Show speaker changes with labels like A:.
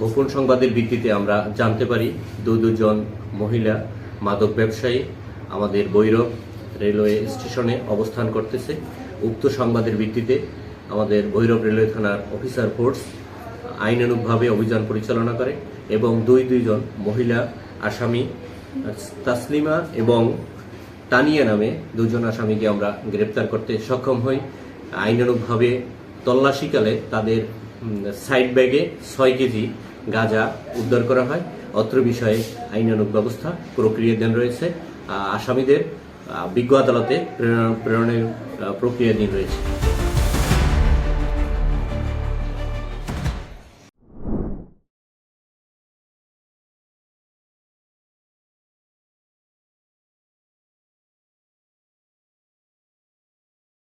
A: গোপন সংবাদের ভিত্তিতে আমরা জানতে পারি দু দুজন মহিলা মাদক ব্যবসায়ী আমাদের বৈরব রেলওয়ে স্টেশনে অবস্থান করতেছে। উক্ত সংবাদের ভিত্তিতে আমাদের ভৈরব রেলওয়ে থানার অফিসার ফোর্স আইনানুগভাবে অভিযান পরিচালনা করে এবং দুই দুইজন মহিলা আসামি তাসলিমা এবং তানিয়া নামে দুজন আসামিকে আমরা গ্রেপ্তার করতে সক্ষম হই। আইনানুগভাবে তল্লাশিকালে তাদের সাইড ব্যাগে ছয় কেজি গাঁজা উদ্ধার করা হয়। অত্র বিষয়ে আইনানুক ব্যবস্থা প্রক্রিয়াধীন রয়েছে। আসামিদের বিজ্ঞ আদালতে প্রেরণ- প্রেরণের প্রক্রিয়াধীন রয়েছে।